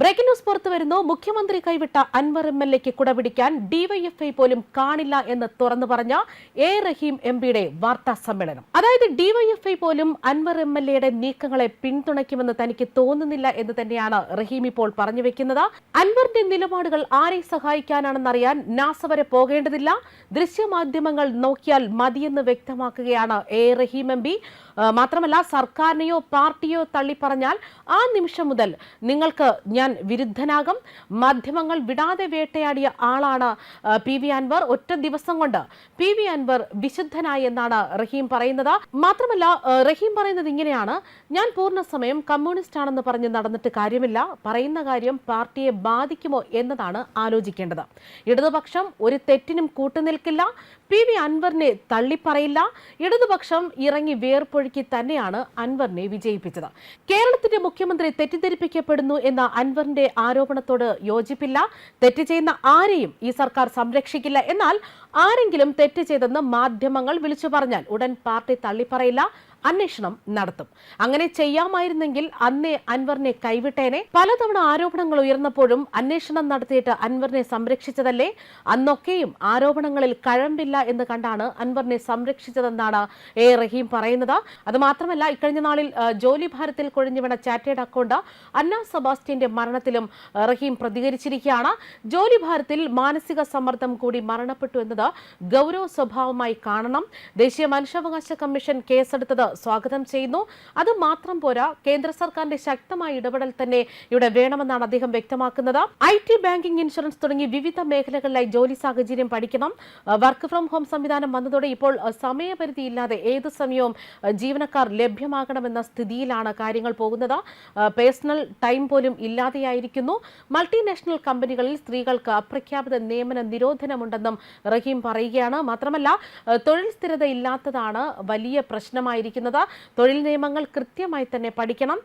Breaking news പുറത്തു വരുന്നു. മുഖ്യമന്ത്രി കൈവിട്ട അൻവർ എം എൽ എക്ക് കുടപിടിക്കാൻ ഡിവൈഎഫ്ഐ പോലും കാണില്ല എന്ന് തുറന്നു പറഞ്ഞ എ റഹീം എം പിയുടെ വാർത്താ സമ്മേളനം. അതായത് ഡിവൈഎഫ്ഐ പോലും അൻവർ എം എൽ എയുടെ നീക്കങ്ങളെ പിന്തുണയ്ക്കുമെന്ന് തനിക്ക് തോന്നുന്നില്ല എന്ന് തന്നെയാണ് റഹീം ഇപ്പോൾ പറഞ്ഞു വെക്കുന്നത്. അൻവറിന്റെ നിലപാടുകൾ ആരെ സഹായിക്കാനാണെന്നറിയാൻ നാസ വരെ പോകേണ്ടതില്ല. ദൃശ്യമാധ്യമങ്ങൾ നോക്കിയാൽ മതിയെന്ന് വ്യക്തമാക്കുകയാണ് എ റഹീം എം പി. മാത്രമല്ല സർക്കാരിനെയോ പാർട്ടിയോ തള്ളിപ്പറഞ്ഞാൽ ആ നിമിഷം മുതൽ നിങ്ങൾക്ക് ഞാൻ വിരുദ്ധനാകും. മാധ്യമങ്ങൾ വിടാതെ വേട്ടയാടിയ ആളാണ് പി വി അൻവർ. ഒറ്റ ദിവസം കൊണ്ട് പി വി അൻവർ വിശുദ്ധനായി എന്നാണ് റഹീം പറയുന്നത്. മാത്രമല്ല റഹീം പറയുന്നത് ഇങ്ങനെയാണ്. ഞാൻ പൂർണ സമയം കമ്മ്യൂണിസ്റ്റ് ആണെന്ന് പറഞ്ഞ് നടന്നിട്ട് കാര്യമില്ല. പറയുന്ന കാര്യം പാർട്ടിയെ ബാധിക്കുമോ എന്നതാണ് ആലോചിക്കേണ്ടത്. ഇടതുപക്ഷം ഒരു തെറ്റിനും കൂട്ടുനിൽക്കില്ല. പി വി അൻവറിനെ തള്ളിപ്പറയില്ല. ഇടതുപക്ഷം ഇറങ്ങി വേർപ്പൊഴുക്കി തന്നെയാണ് അൻവറിനെ വിജയിപ്പിച്ചത്. കേരളത്തിന്റെ മുഖ്യമന്ത്രി തെറ്റിദ്ധരിപ്പിക്കപ്പെടുന്നു എന്ന അൻവറിന്റെ ആരോപണത്തോട് യോജിപ്പില്ല. തെറ്റ് ചെയ്യുന്ന ആരെയും ഈ സർക്കാർ സംരക്ഷിക്കില്ല. എന്നാൽ ആരെങ്കിലും തെറ്റ് ചെയ്തെന്ന് മാധ്യമങ്ങൾ വിളിച്ചു പറഞ്ഞാൽ ഉടൻ പാർട്ടി തള്ളിപ്പറയില്ല. അന്വേഷണം നടത്തും. അങ്ങനെ ചെയ്യാമായിരുന്നെങ്കിൽ അന്നേ അൻവറിനെ കൈവിട്ടേനെ. പലതവണ ആരോപണങ്ങൾ ഉയർന്നപ്പോഴും അന്വേഷണം നടത്തിയിട്ട് അൻവറിനെ സംരക്ഷിച്ചതല്ലേ? അന്നൊക്കെയും ആരോപണങ്ങളിൽ കഴമ്പില്ല എന്ന് കണ്ടാണ് അൻവറിനെ സംരക്ഷിച്ചതെന്നാണ് എ റഹീം പറയുന്നത്. അതുമാത്രമല്ല ഇക്കഴിഞ്ഞ നാളിൽ ജോലി ഭാരത്തിൽ കൊഴിഞ്ഞു വീണ ചാറ്റേഡ് അക്കൗണ്ട് അന്ന സെബാസ്റ്റ്യന്റെ മരണത്തിലും റഹീം പ്രതികരിച്ചിരിക്കുകയാണ്. ജോലി ഭാരത്തിൽ മാനസിക സമ്മർദ്ദം കൂടി മരണപ്പെട്ടു എന്നത് ഗൗരവ സ്വഭാവമായി കാണണം. ദേശീയ മനുഷ്യാവകാശ കമ്മീഷൻ കേസെടുത്തത് സ്വാഗതം ചെയ്യുന്നു. അത് മാത്രം പോരാ കേന്ദ്ര സർക്കാരിന്റെ ശക്തമായ ഇടപെടൽ തന്നെ ഇവിടെ വേണമെന്നാണ് അദ്ദേഹം വ്യക്തമാക്കുന്നത്. ഐ ടി ബാങ്കിംഗ് ഇൻഷുറൻസ് തുടങ്ങി വിവിധ മേഖലകളിലായി ജോലി സാഹചര്യം പഠിക്കണം. വർക്ക് ഫ്രം ഹോം സംവിധാനം വന്നതോടെ ഇപ്പോൾ സമയപരിധി ഇല്ലാതെ ഏത് സമയവും ജീവനക്കാർ ലഭ്യമാകണമെന്ന സ്ഥിതിയിലാണ് കാര്യങ്ങൾ പോകുന്നത്. പേഴ്സണൽ ടൈം പോലും ഇല്ലാതെയായിരിക്കുന്നു. മൾട്ടിനാഷണൽ കമ്പനികളിൽ സ്ത്രീകൾക്ക് അപ്രഖ്യാപിത നിയമന നിരോധനമുണ്ടെന്നും റഹീം പറയുകയാണ്. മാത്രമല്ല തൊഴിൽ സ്ഥിരത ഇല്ലാത്തതാണ് വലിയ പ്രശ്നമായിരിക്കുന്നത്. തൊഴിൽ നിയമങ്ങൾ കൃത്യമായി തന്നെ പഠിക്കണം.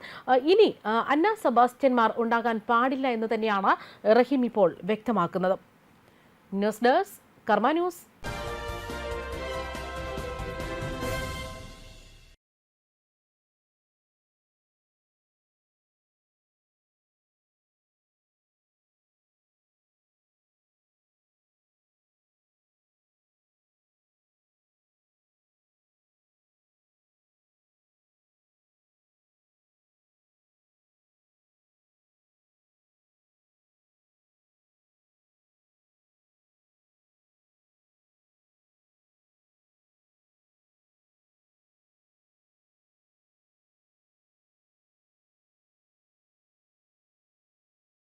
ഇനി അന്ന സെബാസ്റ്റ്യന്മാർ ഉണ്ടാകാൻ പാടില്ല എന്ന് തന്നെയാണ് റഹീം ഇപ്പോൾ വ്യക്തമാക്കുന്നത്. News desk Karma news.